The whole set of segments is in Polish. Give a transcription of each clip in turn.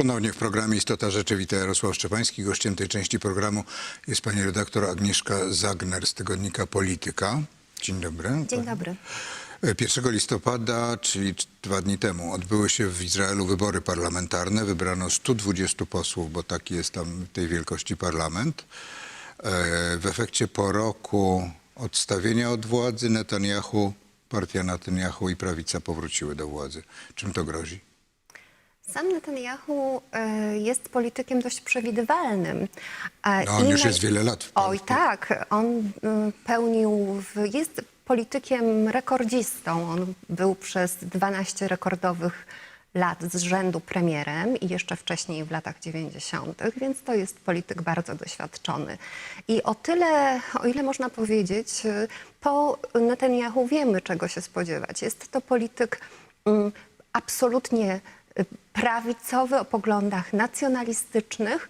Ponownie w programie Istota Rzeczy wita Jarosław Szczepański. Gościem tej części programu jest pani redaktor Agnieszka Zagner z tygodnika Polityka. Dzień dobry. Dzień dobry. 1 listopada, czyli dwa dni temu, odbyły się w Izraelu wybory parlamentarne. Wybrano 120 posłów, bo taki jest tam tej wielkości parlament. E, W efekcie po roku odstawienia od władzy Netanyahu, partia Netanyahu i prawica powróciły do władzy. Czym to grozi? Sam Netanyahu e, jest politykiem dość przewidywalnym. E, No, on już na- jest wiele lat Oj tak, on y, pełnił, w, jest politykiem rekordzistą. On był przez 12 rekordowych lat z rzędu premierem i jeszcze wcześniej w latach 90., więc to jest polityk bardzo doświadczony. I o tyle, o ile można powiedzieć, y, po Netanyahu wiemy, czego się spodziewać. Jest to polityk mm, absolutnie prawicowy o poglądach nacjonalistycznych,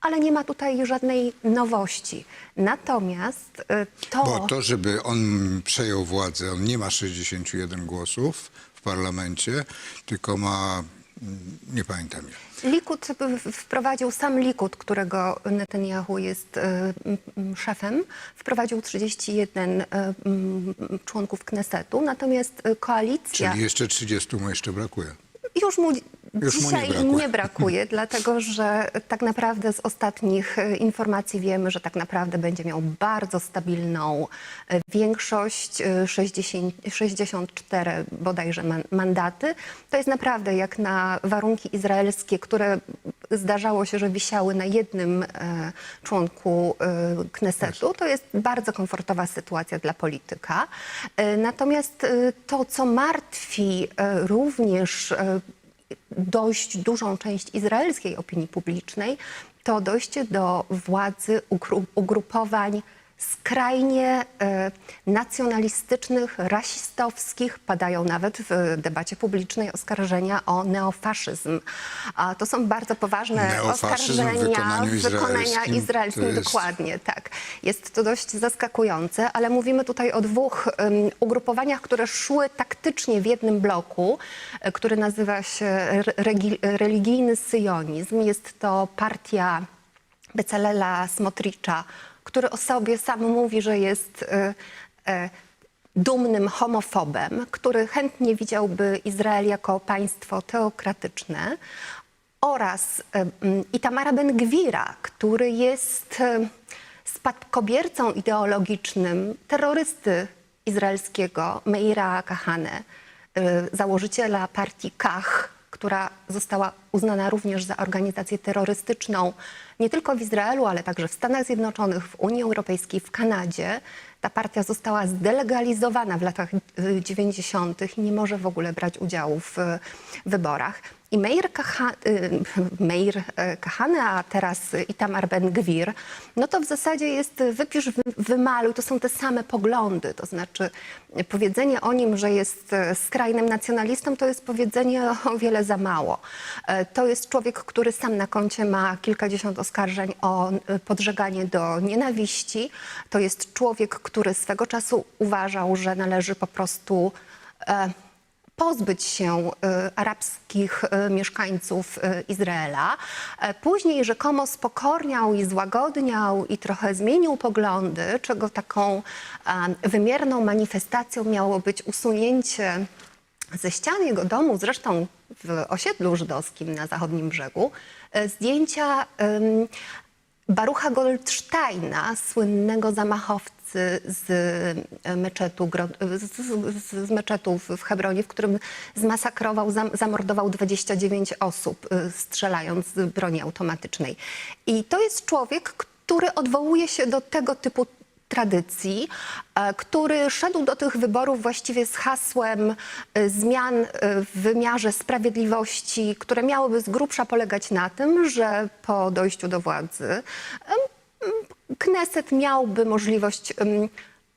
ale nie ma tutaj żadnej nowości. Natomiast y, to... Bo to, żeby on przejął władzę, on nie ma 61 głosów w parlamencie, tylko ma, mm, nie pamiętam ile. Likud wprowadził, sam Likud, którego Netanyahu jest y, szefem, wprowadził 31 y, członków Knesetu, natomiast koalicja... Czyli jeszcze 30 mu jeszcze brakuje. Już mu Już mu nie dzisiaj brakuje. nie brakuje, dlatego że tak naprawdę z ostatnich e, informacji wiemy, że tak naprawdę będzie miał bardzo stabilną e, większość, e, 60, 64 bodajże man, mandaty. To jest naprawdę jak na warunki izraelskie, które zdarzało się, że wisiały na jednym e, członku e, Knesetu. To jest bardzo komfortowa sytuacja dla polityka. E, Natomiast e, to, co martwi e, również e, dość dużą część izraelskiej opinii publicznej, to dojście do władzy ugru- ugrupowań skrajnie e, nacjonalistycznych, rasistowskich. Padają nawet w debacie publicznej oskarżenia o neofaszyzm. A to są bardzo poważne oskarżenia wykonania izraelskim jest- Dokładnie, tak. Jest to dość zaskakujące, ale mówimy tutaj o dwóch em, ugrupowaniach, które szły taktycznie w jednym bloku, e, który nazywa się religijny syjonizm. Jest to partia Becalela Smotricza, który o sobie sam mówi, że jest e, e, dumnym homofobem, który chętnie widziałby Izrael jako państwo teokratyczne oraz e, m, Itamara Ben-Gwira, który jest spadkobiercą ideologicznym terrorysty izraelskiego Meira Kahane, założyciela partii Kach, która została uznana również za organizację terrorystyczną nie tylko w Izraelu, ale także w Stanach Zjednoczonych, w Unii Europejskiej, w Kanadzie. Ta partia została zdelegalizowana w latach y, 90. i nie może w ogóle brać udziału w y, wyborach. I Meir, y, Meir e, Kahane, a teraz Itamar Ben-Gwir, no to w zasadzie jest wypisz, wy- wymaluj, to są te same poglądy. To znaczy powiedzenie o nim, że jest e, skrajnym nacjonalistą, to jest powiedzenie o wiele za mało. E, To jest człowiek, który sam na koncie ma kilkadziesiąt oskarżeń o e, podżeganie do nienawiści. To jest człowiek, który swego czasu uważał, że należy po prostu pozbyć się e, arabskich e, mieszkańców e, Izraela. E, Później rzekomo spokorniał i złagodniał i trochę zmienił poglądy, czego taką e, wymierną manifestacją miało być usunięcie ze ścian jego domu, zresztą w osiedlu żydowskim na zachodnim brzegu, e, zdjęcia Barucha Goldsteina, słynnego zamachowcy z e, meczetu, Gro- z, z, z meczetu w Hebronie, w którym zmasakrował, zam, zamordował 29 osób, e, strzelając z broni automatycznej. I to jest człowiek, który odwołuje się do tego typu tradycji, e, który szedł do tych wyborów właściwie z hasłem e, zmian e, w wymiarze sprawiedliwości, które miałyby z grubsza polegać na tym, że po dojściu do władzy Kneset miałby możliwość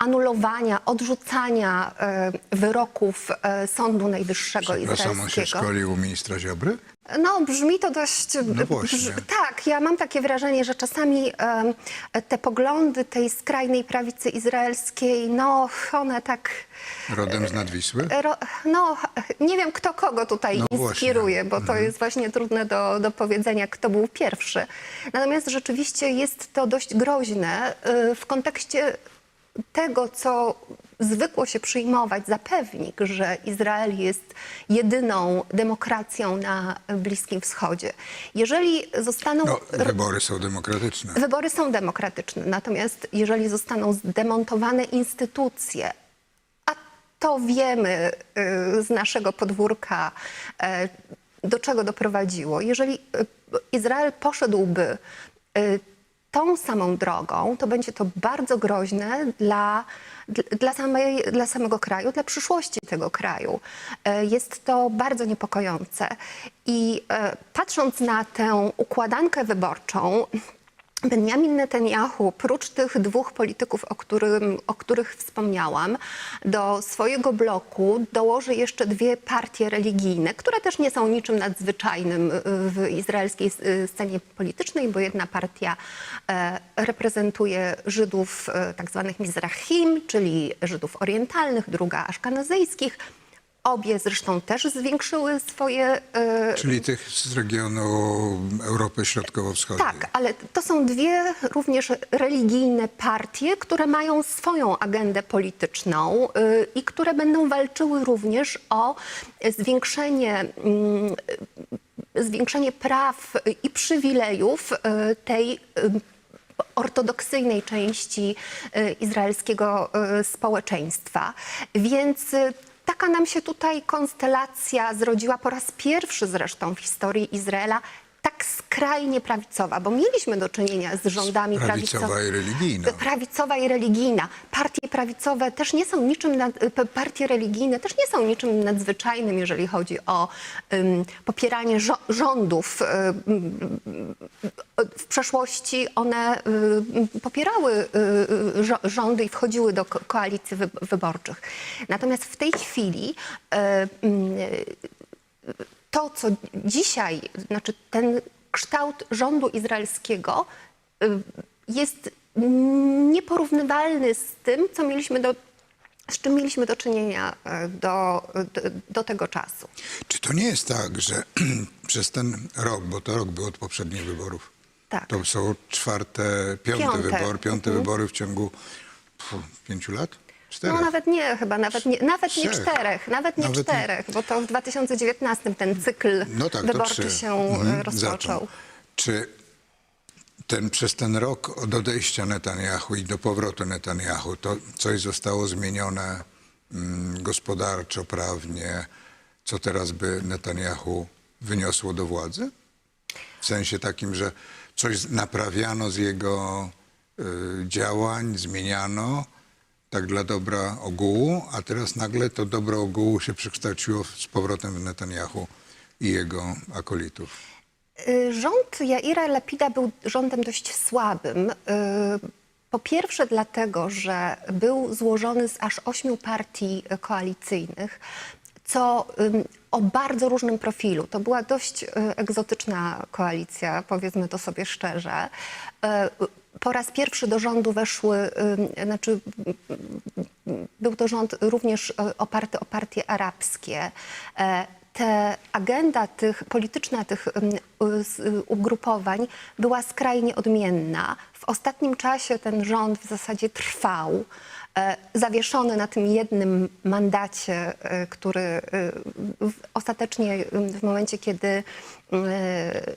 anulowania, odrzucania e, wyroków e, Sądu Najwyższego Przepraszam, on się izraelskiego. szkolił u ministra Ziobry? No, brzmi to dość. No właśnie. brz- tak, ja mam takie wrażenie, że czasami em, te poglądy tej skrajnej prawicy izraelskiej, no, one tak. Rodem z Nadwisły? Ro, no, nie wiem, kto kogo tutaj No właśnie. inspiruje, bo to jest właśnie trudne do, do powiedzenia, kto był pierwszy. Natomiast rzeczywiście jest to dość groźne y, w kontekście tego, co zwykło się przyjmować za pewnik, że Izrael jest jedyną demokracją na Bliskim Wschodzie. Jeżeli zostaną No, wybory są demokratyczne. Wybory są demokratyczne, natomiast jeżeli zostaną zdemontowane instytucje, a to wiemy y, z naszego podwórka, e, do czego doprowadziło, jeżeli y, Izrael poszedłby y, tą samą drogą, to będzie to bardzo groźne dla, dl- dla, samej, dla samego kraju, dla przyszłości tego kraju. E, Jest to bardzo niepokojące. I e, patrząc na tę układankę wyborczą, Benjamin Netanyahu, prócz tych dwóch polityków, o, którym, o których wspomniałam, do swojego bloku dołoży jeszcze dwie partie religijne, które też nie są niczym nadzwyczajnym y, w izraelskiej y, scenie politycznej, bo jedna partia e, reprezentuje Żydów e, tak zwanych Mizrahim, czyli Żydów orientalnych, druga aszkanazyjskich. Obie zresztą też zwiększyły swoje e, Czyli tych z regionu Europy Środkowo-Wschodniej. tak, ale to są dwie również religijne partie, które mają swoją agendę polityczną y, i które będą walczyły również o zwiększenie, mm, zwiększenie praw i przywilejów y, tej ortodoksyjnej części izraelskiego społeczeństwa. Więc taka nam się tutaj konstelacja zrodziła po raz pierwszy zresztą w historii Izraela, tak skrajnie prawicowa, bo mieliśmy do czynienia z rządami Prawicowa prawico- i religijna. Prawicowa i religijna. Partie prawicowe też nie są niczym, nad, p- partie religijne też nie są niczym nadzwyczajnym, jeżeli chodzi o ym, popieranie rządów. Ym, w przeszłości one y, popierały y, y, rządy i wchodziły do ko- koalicji wy- wyborczych. Natomiast w tej chwili y, y, to, co dzisiaj, znaczy ten kształt rządu izraelskiego jest nieporównywalny z tym, co mieliśmy do, z czym mieliśmy do czynienia y, do, do, do tego czasu. Czy to nie jest tak, że przez ten rok, bo to rok był od poprzednich wyborów, Tak. to są czwarte, piąte, Piąte. wybory, piąte Mhm. wybory w ciągu pfu, pięciu lat? Czterech. No nawet nie, chyba nawet nie, nawet nie czterech, nawet nie Nawet nie- czterech, bo to w 2019 ten cykl No tak, wyborczy się Mhm, y, rozpoczął. Czy ten, przez ten rok od odejścia Netanyahu i do powrotu Netanyahu, to coś zostało zmienione mm, gospodarczo, prawnie, co teraz by Netanyahu wyniosło do władzy? W sensie takim, że coś naprawiano z jego y, działań, zmieniano, tak dla dobra ogółu, a teraz nagle to dobro ogółu się przekształciło z powrotem w Netanyahu i jego akolitów. Y, Rząd Jaira Lapida był rządem dość słabym. Y, Po pierwsze dlatego, że był złożony z aż ośmiu partii koalicyjnych, co o bardzo różnym profilu. To była dość y, egzotyczna koalicja, powiedzmy to sobie szczerze. Y, Po raz pierwszy do rządu weszły, znaczy był to rząd również e, oparty o partie arabskie. E, Te agenda tych, polityczna tych y, ugrupowań była skrajnie odmienna. W ostatnim czasie ten rząd w zasadzie trwał. E, Zawieszony na tym jednym mandacie, e, który e, ostatecznie w momencie, kiedy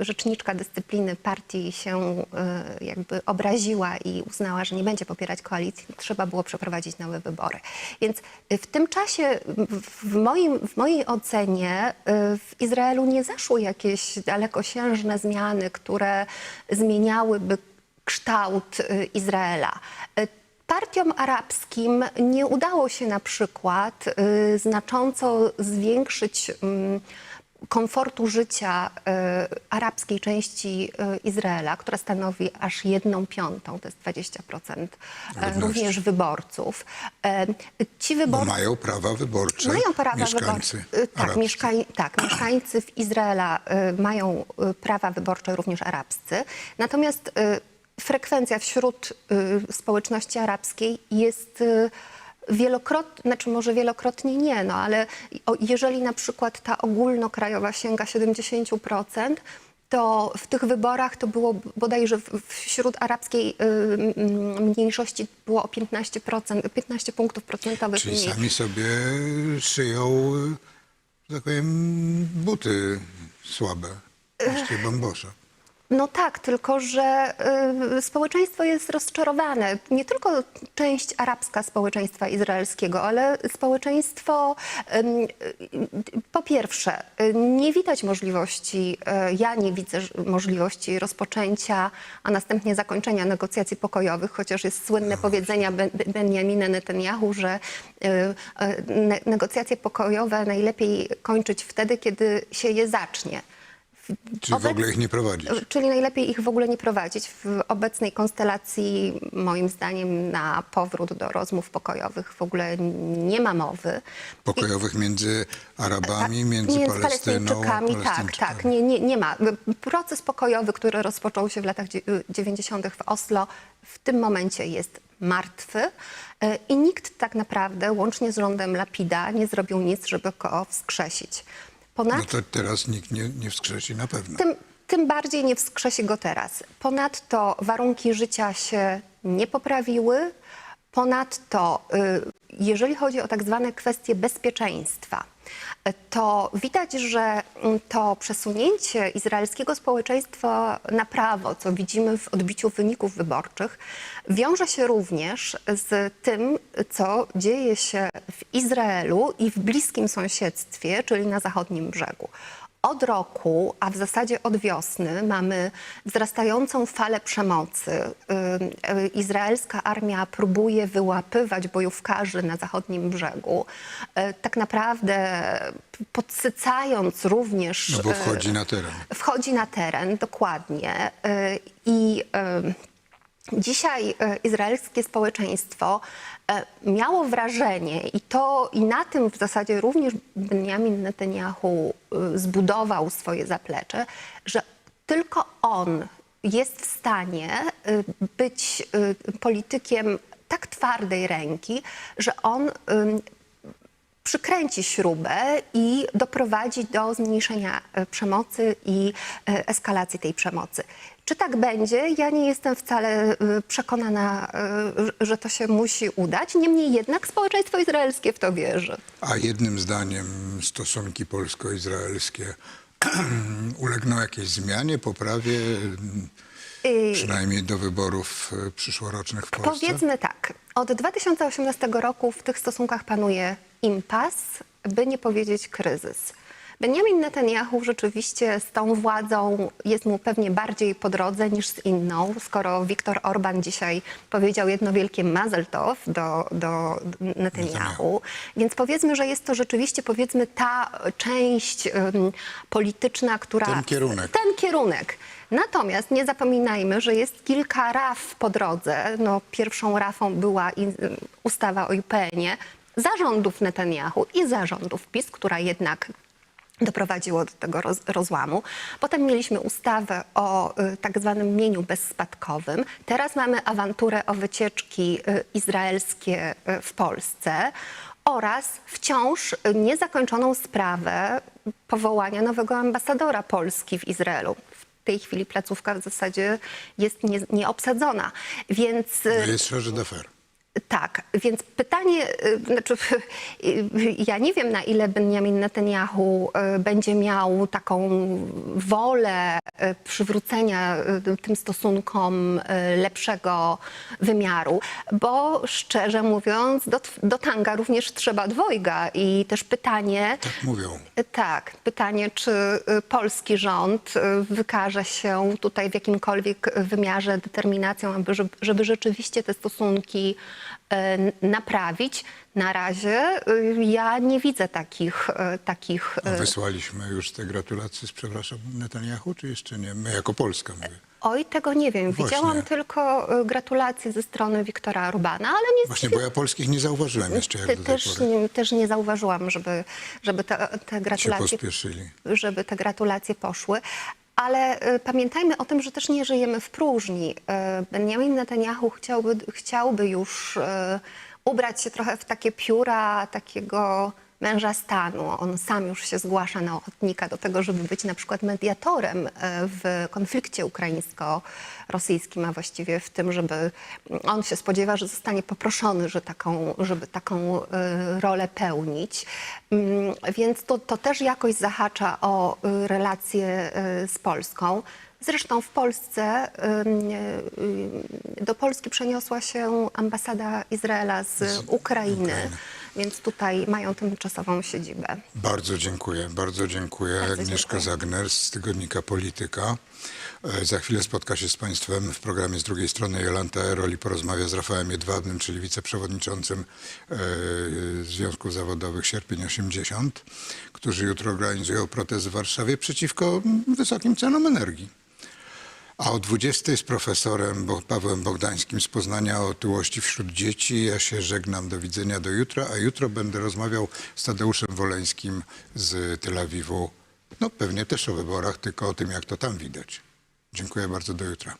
rzeczniczka dyscypliny partii się jakby obraziła i uznała, że nie będzie popierać koalicji, trzeba było przeprowadzić nowe wybory. Więc w tym czasie, w, moim, w mojej ocenie, w Izraelu nie zaszły jakieś dalekosiężne zmiany, które zmieniałyby kształt Izraela. Partiom arabskim nie udało się na przykład y, znacząco zwiększyć mm, komfortu życia e, arabskiej części e, Izraela, która stanowi aż jedną piątą, to jest 20% e, Ludności. również wyborców. Ci Bo mają prawa wyborcze mają prawa mieszkańcy wyborcze. Y, Tak, mieszkań, tak, mieszkańcy w Izraela y, mają y, prawa wyborcze również arabscy. Natomiast y, frekwencja wśród y, społeczności arabskiej jest y, wielokrotnie, znaczy może wielokrotnie nie, no ale o, jeżeli na przykład ta ogólnokrajowa sięga 70%, to w tych wyborach to było bodajże wśród arabskiej y, mniejszości było o 15%, 15 punktów procentowych Czyli mniej. sami sobie szyją, że tak powiem, buty słabe, właściwie bambosze. No tak, tylko że y, społeczeństwo jest rozczarowane. Nie tylko część arabska społeczeństwa izraelskiego, ale społeczeństwo, ym, y, po pierwsze, y, nie widać możliwości, y, ja nie widzę możliwości rozpoczęcia, a następnie zakończenia negocjacji pokojowych, chociaż jest słynne powiedzenia Ben- Benjamina Netanyahu, że y, y, ne- negocjacje pokojowe najlepiej kończyć wtedy, kiedy się je zacznie. Czyli w Obec- ogóle ich nie prowadzić. Czyli najlepiej ich w ogóle nie prowadzić. W obecnej konstelacji, moim zdaniem, na powrót do rozmów pokojowych w ogóle nie ma mowy. Pokojowych między Arabami, między, Między Palestyną, Palestyńczykami, tak, tak. Nie, nie, nie ma. Proces pokojowy, który rozpoczął się w latach dzie- 90. w Oslo, w tym momencie jest martwy e, i nikt tak naprawdę, łącznie z rządem Lapida, nie zrobił nic, żeby go wskrzesić. Ponad No to teraz nikt nie, nie wskrzesi na pewno. tym, tym bardziej nie wskrzesi go teraz. Ponadto warunki życia się nie poprawiły. Ponadto, y, jeżeli chodzi o tak zwane kwestie bezpieczeństwa, to widać, że to przesunięcie izraelskiego społeczeństwa na prawo, co widzimy w odbiciu wyników wyborczych, wiąże się również z tym, co dzieje się w Izraelu i w bliskim sąsiedztwie, czyli na zachodnim brzegu. Od roku, a w zasadzie od wiosny, mamy wzrastającą falę przemocy. Ym, y, Izraelska armia próbuje wyłapywać bojówkarzy na zachodnim brzegu, y, tak naprawdę podsycając również. No bo y, wchodzi na teren. Wchodzi na teren, dokładnie. Y, I y, Dzisiaj izraelskie społeczeństwo miało wrażenie i to i na tym w zasadzie również Benjamin Netanyahu e, zbudował swoje zaplecze, że tylko on jest w stanie e, być e, politykiem tak twardej ręki, że on przykręci śrubę i doprowadzi do zmniejszenia e, przemocy i e, eskalacji tej przemocy. Czy tak będzie? Ja nie jestem wcale e, przekonana, że to się musi udać. Niemniej jednak społeczeństwo izraelskie w to wierzy. A jednym zdaniem stosunki polsko-izraelskie ulegną jakiejś zmianie, poprawie, przynajmniej do wyborów przyszłorocznych w Polsce? Powiedzmy tak, od 2018 roku w tych stosunkach panuje impas, by nie powiedzieć kryzys. Benjamin Netanyahu rzeczywiście z tą władzą jest mu pewnie bardziej po drodze niż z inną, skoro Viktor Orban dzisiaj powiedział jedno wielkie mazel tov do, do Netanyahu. Więc powiedzmy, że jest to rzeczywiście powiedzmy ta część ym, polityczna, która... Ten kierunek. Ten kierunek. Natomiast nie zapominajmy, że jest kilka raf po drodze. No, pierwszą rafą była ustawa o IPN-ie zarządów Netanyahu i zarządów PiS, która jednak doprowadziło do tego roz, rozłamu. Potem mieliśmy ustawę o y, tak zwanym mieniu bezspadkowym. Teraz mamy awanturę o wycieczki y, izraelskie y, w Polsce oraz wciąż y, niezakończoną sprawę powołania nowego ambasadora Polski w Izraelu. W tej chwili placówka w zasadzie jest nie, nieobsadzona, więc... y, No jest charge d'affaires. Tak, więc pytanie, y, znaczy, ja nie wiem na ile Benjamin Netanyahu y, będzie miał taką wolę y, przywrócenia tym stosunkom lepszego wymiaru, bo szczerze mówiąc do, do tanga również trzeba dwojga i też pytanie, Tak mówią. tak, pytanie, czy polski rząd wykaże się tutaj w jakimkolwiek wymiarze determinacją, aby, żeby, żeby rzeczywiście te stosunki naprawić. Na razie y, ja nie widzę takich, e, takich A e, Wysłaliśmy już te gratulacje z, przepraszam, Netanyahu, czy jeszcze nie? My jako Polska mówię. Oj, tego nie wiem. Właśnie. Widziałam tylko e, gratulacje ze strony Wiktora Orbana, ale nie Właśnie, bo ja polskich nie zauważyłem jeszcze jak do tej też, pory. nie, też nie zauważyłam, żeby, żeby te, te Się gratulacje pospieszyli. żeby te gratulacje poszły. Ale e, pamiętajmy o tym, że też nie żyjemy w próżni. E, Benjamin Netanyahu chciałby, chciałby już e, ubrać się trochę w takie pióra takiego męża stanu. On sam już się zgłasza na ochotnika do tego, żeby być na przykład mediatorem e, w konflikcie ukraińsko-rosyjskim, a właściwie w tym, żeby on się spodziewa, że zostanie poproszony, że taką, żeby taką e, rolę pełnić. Mm, Więc to, to też jakoś zahacza o y, relacje z Polską. Zresztą w Polsce do Polski przeniosła się ambasada Izraela z Ukrainy. Więc tutaj mają tymczasową siedzibę. Bardzo dziękuję, bardzo dziękuję. Bardzo Agnieszka dziękuję. Zagner z tygodnika Polityka. E, Za chwilę spotka się z Państwem w programie z drugiej strony Jolanta Erol i porozmawia z Rafałem Jedwabnym, czyli wiceprzewodniczącym e, Związków Zawodowych Sierpień 80, którzy jutro organizują protest w Warszawie przeciwko wysokim cenom energii. A o 20 z profesorem Bo- Pawłem Bogdańskim z Poznania o otyłości wśród dzieci. Ja się żegnam, do widzenia do jutra, a jutro będę rozmawiał z Tadeuszem Woleńskim z Tel Awiwu. No pewnie też o wyborach, tylko o tym, jak to tam widać. Dziękuję bardzo, do jutra.